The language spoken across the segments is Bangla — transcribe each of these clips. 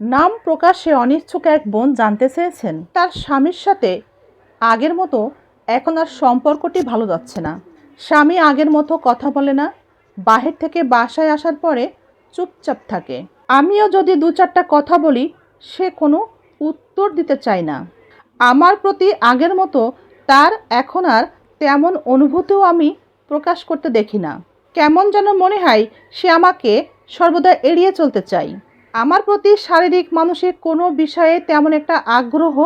নাম প্রকাশে অনিচ্ছুক এক বোন জানতে চেয়েছেন। তার স্বামীর সাথে আগের মতো এখন আর সম্পর্কটি ভালো যাচ্ছে না। স্বামী আগের মতো কথা বলে না, বাহির থেকে বাসায় আসার পরে চুপচাপ থাকে। আমিও যদি দু চারটা কথা বলি, সে কোনো উত্তর দিতে চায় না। আমার প্রতি আগের মতো তার এখন আর তেমন অনুভূতিও আমি প্রকাশ করতে দেখি না। কেমন যেন মনে হয় সে আমাকে সর্বদা এড়িয়ে চলতে চাই আমার প্রতি শারীরিক, মানসিক কোনো বিষয়ে তেমন একটা আগ্রহ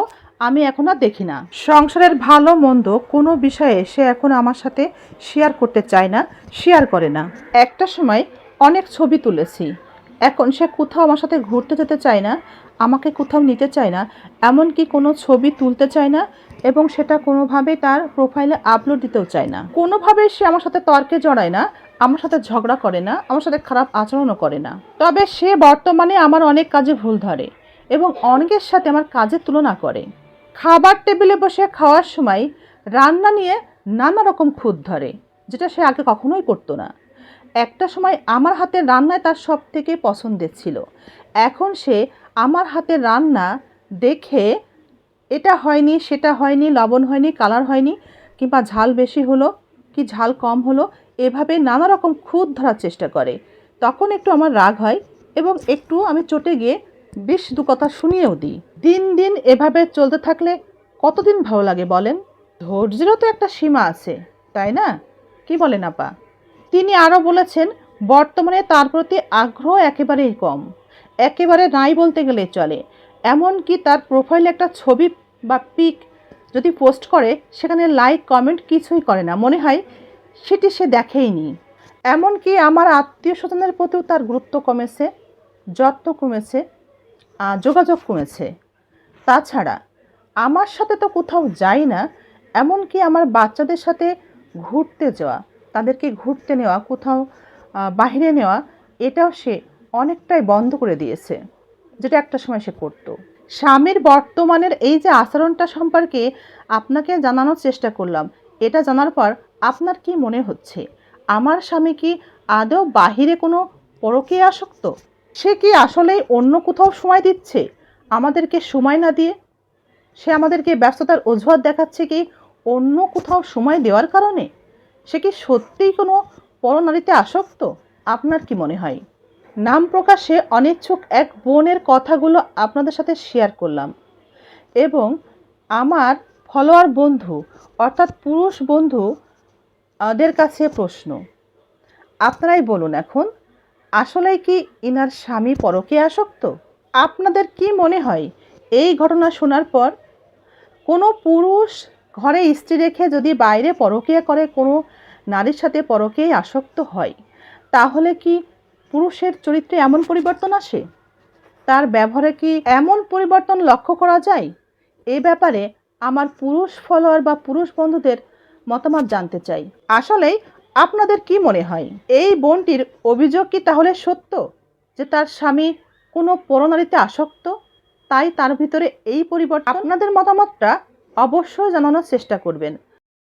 আমি এখন আর দেখি না। সংসারের ভালো, মন্দ কোনো বিষয়ে সে এখন আমার সাথে শেয়ার করতে চায় না শেয়ার করে না। একটা সময় অনেক ছবি তুলেছি। এখন সে কোথাও আমার সাথে ঘুরতে যেতে চায় না, আমাকে কোথাও নিতে চায় না, এমনকি কোনো ছবি তুলতে চায় না এবং সেটা কোনোভাবেই তার প্রোফাইলে আপলোড দিতেও চায় না। কোনোভাবেই সে আমার সাথে তর্কে জড়ায় না আমার সাথে ঝগড়া করে না, আমার সাথে খারাপ আচরণও করে না। তবে সে বর্তমানে আমার অনেক কাজে ভুল ধরে এবং অনেকের সাথে আমার কাজের তুলনা করে। খাবার টেবিলে বসে খাওয়ার সময় রান্না নিয়ে নানা রকম খুঁত ধরে, যেটা সে আগে কখনোই করতো না। একটা সময় আমার হাতের রান্নায় তার সব থেকে পছন্দের ছিল। এখন সে আমার হাতের রান্না দেখে এটা হয়নি, সেটা হয়নি, লবণ হয়নি, কালার হয়নি, কিংবা ঝাল বেশি হলো, কি ঝাল কম হলো এভাবে নানা রকম খুঁত ধরার চেষ্টা করে। তখন একটু আমার রাগ হয় এবং একটু আমি চটে গিয়ে বেশ দু কথা শুনিয়েও দিই। দিন দিন এভাবে চলতে থাকলে কতদিন ভালো লাগে বলেন? ধৈর্যেরও তো একটা সীমা আছে, তাই না? কি বলেন আপা? তিনি আরও বলেছেন, বর্তমানে তার প্রতি আগ্রহ একেবারেই কম। একেবারে নাই বলতে গেলে চলে। এমনকি তার প্রোফাইলে একটা ছবি বা পিক যদি পোস্ট করে, সেখানে লাইক কমেন্ট কিছুই করে না। মনে হয় সেটি সে দেখেইনি। এমনকি আমার আত্মীয় স্বজনের প্রতিও তার গুরুত্ব কমেছে, যত্ন কমেছে যোগাযোগ কমেছে। তাছাড়া আমার সাথে তো কোথাও যাই না, এমনকি আমার বাচ্চাদের সাথে ঘুরতে যাওয়া, তাদেরকে ঘুরতে নেওয়া, কোথাও বাইরে নেওয়া, এটাও সে অনেকটাই বন্ধ করে দিয়েছে, যেটা একটা সময় সে করতো। স্বামীর বর্তমানের এই যে আচরণটা সম্পর্কে আপনাকে জানানোর চেষ্টা করলাম, এটা জানার পর আপনার কি মনে হচ্ছে? আমার স্বামী কি আদৌ বাহিরে কোনো পরকে আসক্ত? সে কি আসলেই অন্য কোথাও সময় দিচ্ছে? আমাদেরকে সময় না দিয়ে? সে আমাদেরকে ব্যস্ততার অজুহাত দেখাচ্ছে কি অন্য কোথাও সময় দেওয়ার কারণে? সে কি সত্যিই কোনো পরনারীতে আসক্ত? আপনার কি মনে হয়? নাম প্রকাশে অনিচ্ছুক এক বোনের কথাগুলো আপনাদের সাথে শেয়ার করলাম। এবং আমার ফলোয়ার বন্ধু, অর্থাৎ পুরুষ বন্ধু দের কাছে প্রশ্ন। আপনারাই বলুন এখন আসলে কি ইনার স্বামী পরকে আসক্ত? আপনাদের কি মনে হয় এই ঘটনা শোনার পর কোনো পুরুষ ঘরে স্ত্রী রেখে যদি বাইরে পরকীয়া করে, কোনো নারীর সাথে পরকেই আসক্ত হয়, তাহলে কি পুরুষের চরিত্রে এমন পরিবর্তন আসে? তার ব্যবহারে কি এমন পরিবর্তন লক্ষ্য করা যায়? এই ব্যাপারে আমার পুরুষ ফলোয়ার বা পুরুষ বন্ধুদের মতামত জানতে চাই। আসলেই আপনাদের কি মনে হয়? এই বোনটির অভিযোগ কি তাহলে সত্য যে তার স্বামী কোনো পরনারীতে আসক্ত? তাই তার ভিতরে এই পরিবর্তন? আপনাদের মতামতটা অবশ্যই জানানোর চেষ্টা করবেন।